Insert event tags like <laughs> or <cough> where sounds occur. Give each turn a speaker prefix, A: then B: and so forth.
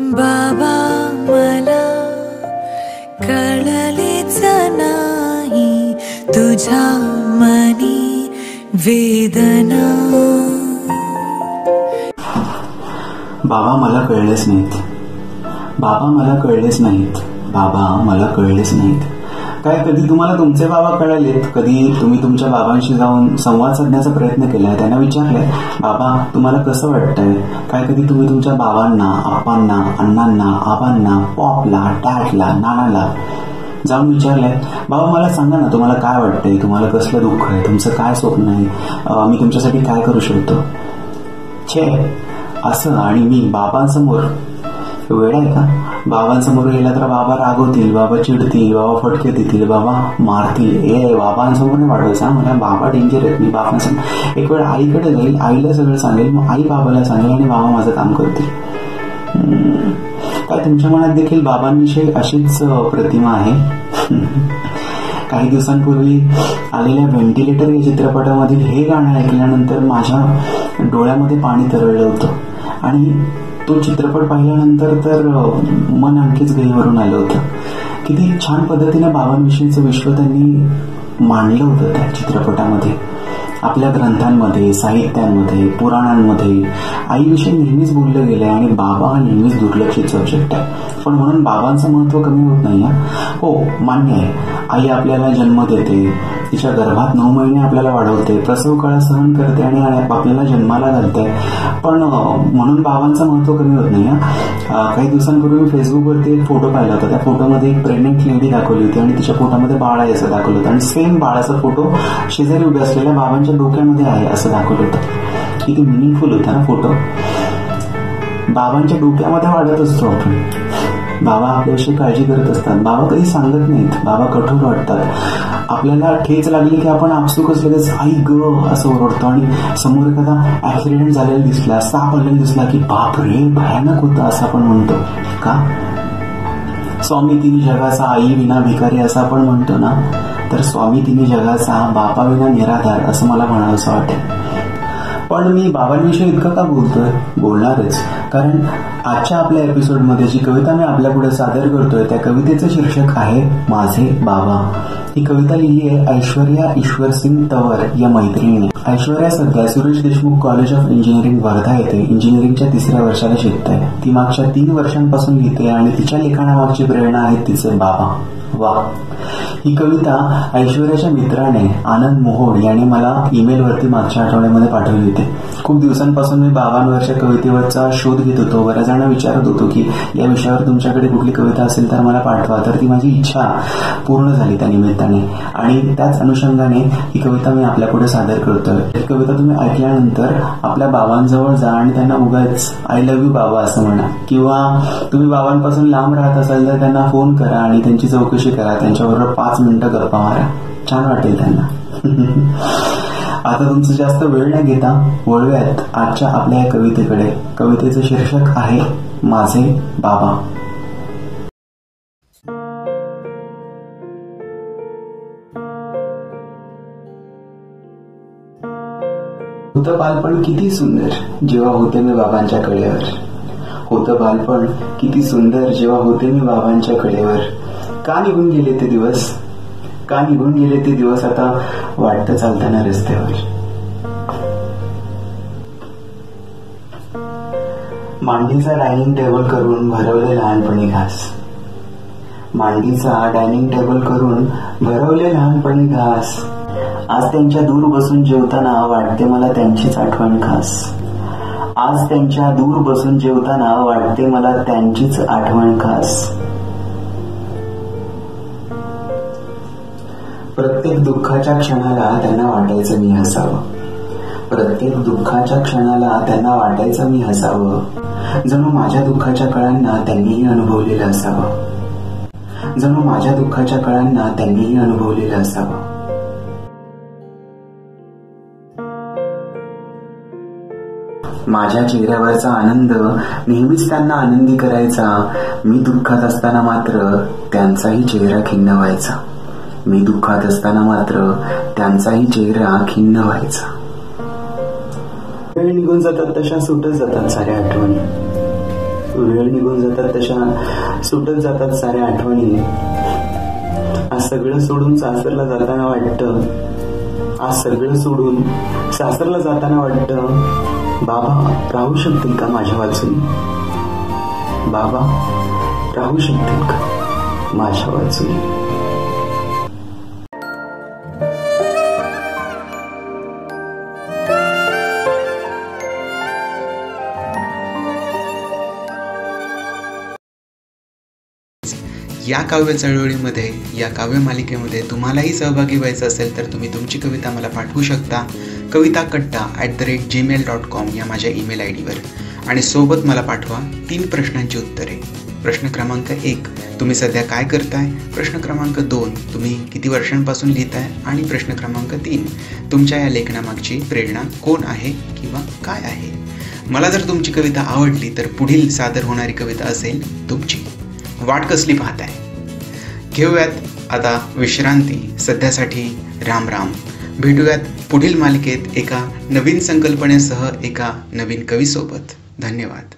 A: बाबा मला कळलेच नाही. तुझ्या मनी वेदना.
B: बाबा मला कळलेच नाहीत. बाबा मला कळलेच नाहीत. बाबा मला कळलेच नाहीत. काय कधी तुम्हाला तुमचे बाबा कळालेत कधी तुम्ही तुमच्या बाबांशी जाऊन संवाद साधण्याचा प्रयत्न केला? त्यांना विचारलंय बाबा तुम्हाला कसं वाटतंय? काय कधी तुम्ही तुमच्या बाबांना आप्पांना अण्णांना आबांना पॉपला डॅडला नानाला जाऊन विचारलंय? बाबा मला सांगा ना तुम्हाला काय वाटतंय? तुम्हाला कसलं दुःख आहे? तुमचं काय स्वप्न आहे? मी तुमच्यासाठी काय करू शकतो? छे असं आणि मी बाबांसमोर. वेळ आहे का? बाबांसमोर गेला तर बाबा रागवतील बाबा चिडतील बाबा फटके देतील बाबा मारतील. ए बाबांसमोर नाही वाढवायचं मला बाबा डेंजर आहेत मी बाबांसमोर. एक वेळ आईकडे जाईल आईला सगळं सांगेल मग आई बाबाला सांगेल आणि बाबा माझं काम करतील. काय तुमच्या मनात देखील बाबांविषयी अशीच प्रतिमा आहे? <laughs> काही दिवसांपूर्वी आलेल्या व्हेंटिलेटर या चित्रपटामधील हे गाणं ऐकल्यानंतर माझ्या डोळ्यामध्ये पाणी तरळलं होतं. आणि तो चित्रपट पाहिल्यानंतर तर मन आणखीच गहीवरून आलं होतं. किती छान पद्धतीने बाबांविषयीचं विश्व त्यांनी मांडलं होतं त्या चित्रपटामध्ये. आपल्या ग्रंथांमध्ये साहित्यांमध्ये पुराणांमध्ये आईविषयी नेहमीच बोललं गेलंय आणि बाबा हा नेहमीच दुर्लक्षित सब्जेक्ट आहे. पण म्हणून बाबांचं महत्त्व कमी होत नाही हो मान्य आहे. आई आपल्याला जन्म देते तिच्या गर्भात नऊ महिने आपल्याला वाढवते प्रसव काळ सहन करते आणि आपल्याला जन्माला घालते. पण म्हणून बाबांचं महत्त्व कमी होत नाही हा. काही दिवसांपूर्वी मी फेसबुकवरती एक फोटो पाहिला होता. त्या फोटोमध्ये एक प्रेग्नेंट लेडी दाखवली होती आणि तिच्या पोटामध्ये बाळ आहे असं दाखवलं होतं. आणि सेम बाळाचा फोटो शेजारी उभे असलेल्या बाबांच्या डोक्यामध्ये आहे असं दाखवलं होतं. किती मिनिंगफुल होता ना फोटो बाबांच्या डोक्यामध्ये वाढत असतो आपण. बाबा आपल्याविषयी काळजी करत असतात. बाबा कधी सांगत नाहीत. बाबा कठोर वाटतात. आपल्याला ठेच लागली की आपण आपसुकच लगेच आई ग असं ओरडतो. आणि समोर एखादा ऍक्सिडेंट झालेला दिसला साप आलेला दिसला की बाप रे भयानक होता असं आपण म्हणतो. का? स्वामी तिन्ही जगाचा आई विना भिकारी असं आपण म्हणतो ना? तर स्वामी तिने जगाचा बापा विना निराधार असं मला म्हणावं असं वाटेल पण मी बाबांविषयी इतकं का बोलतोय? बोलणारच. कारण आजच्या आपल्या एपिसोडमध्ये जी कविता मी आपल्या पुढे सादर करतोय त्या कवितेचं शीर्षक आहे माझे बाबा. ही कविता लिहिली आहे ऐश्वर्या ईश्वर सिंग तवर या मैत्रिणीने. ऐश्वर्या सध्या Suresh Deshmukh college of engineering Wardha येथे इंजिनिअरिंगच्या तिसऱ्या वर्षाला शिकते ती मागच्या तीन वर्षांपासून लिहिते आणि तिच्या लिखाणामागची प्रेरणा आहेत तिचे बाबा. वा. ही कविता ऐश्वर्याच्या मित्राने आनंद मोहोड याने मला ईमेलवरती मागच्या आठवड्यामध्ये पाठवली होती. खूप दिवसांपासून मी बाबांवरच्या कवितेवरचा शोध घेत होतो. बऱ्याच जणांना विचारत होतो की या विषयावर तुमच्याकडे कुठली कविता असेल तर मला पाठवा. तर ती माझी इच्छा पूर्ण झाली त्या निमित्ताने. आणि त्याच अनुषंगाने ही कविता मी आपल्यापुढे सादर करतोय. ही कविता तुम्ही ऐकल्यानंतर आपल्या बाबांजवळ जा आणि त्यांना उगाच आय लव्ह यू बाबा असं म्हणा. किंवा तुम्ही बाबांपासून लांब राहत असाल तर त्यांना फोन करा आणि त्यांची चौकशी करा त्यांच्याबरोबर पाच मिनिटं गप्पा मारा. छान वाटेल त्यांना. <laughs> आता तुमचं जास्त वेळ न घेता. वळव्यात आजच्या आपल्या या कवितेकडे. कवितेचं शीर्षक आहे माझे बाबा. होतं बालपण किती सुंदर जेव्हा होते मी बाबांच्या कडेवर. होतं बालपण किती सुंदर जेव्हा होते मी बाबांच्या कडेवर. का निघून गेले ते दिवस? का निघून गेले ते दिवस आता वाटतं चालताना रस्त्यावर? मांडीचा डायनिंग टेबल करून भरवले लहानपणी घास. मांडीचा डायनिंग टेबल करून भरवले लहानपणी घास. आज त्यांच्या दूर बसून जेवताना वाटते मला त्यांचीच आठवण खास. आज त्यांच्या दूर बसून जेवताना वाटते मला त्यांचीच आठवण खास. प्रत्येक दुःखाच्या क्षणाला त्यांना वाटायचं मी हसावं. प्रत्येक दुःखाच्या क्षणाला त्यांना वाटायचं मी हसावं. जणू माझ्या दुःखाच्या कळांना त्यांनीही अनुभवलेलं असावं. जणू माझ्या दुःखाच्या कळांना त्यांनीही अनुभवलेलं असावं. माझ्या चेहऱ्यावरचा आनंद नेहमीच त्यांना आनंदी करायचा. मी दुःखात असताना मात्र त्यांचाही चेहरा खिन्न व्हायचा. मी दुःखात असताना मात्र त्यांचाही चेहरा खिन्न व्हायचा. वेळ निघून जातात तशा सुटत जातात साऱ्या आठवणी.
C: वेळ निघून जातात तशा सुटत जातात साऱ्या आठवणी. आज सगळं सोडून सासरला जाताना वाटतं. आज सगळं सोडून सासरला जाताना वाटतं बाबा राहू शकतील का माझ्या वाचून? बाबा राहू शकतील का माझ्या वाचून?
B: या काव्य चळवळीमध्ये या काव्य मालिकेमध्ये तुम्हालाही सहभागी व्हायचं असेल तर तुम्ही तुमची कविता मला पाठवू शकता. Kavita Katta at the rate Gmail dot com या माझ्या ईमेल आय डीवर. आणि सोबत मला पाठवा तीन प्रश्नांची उत्तरे. प्रश्न क्रमांक एक तुम्ही सध्या काय करताय? प्रश्न क्रमांक दोन तुम्ही किती वर्षांपासून लिहिताय? आणि प्रश्न क्रमांक तीन तुमच्या या लेखनामागची प्रेरणा कोण आहे किंवा काय आहे? मला जर तुमची कविता आवडली तर पुढील सादर होणारी कविता असेल तुमची. वाट कसली पाहताय घेऊयात आता विश्रांती. सध्यासाठी राम राम. भेटूयात पुढील मालिकेत एका नवीन संकल्पनेसह एका नवीन कवीसोबत. धन्यवाद.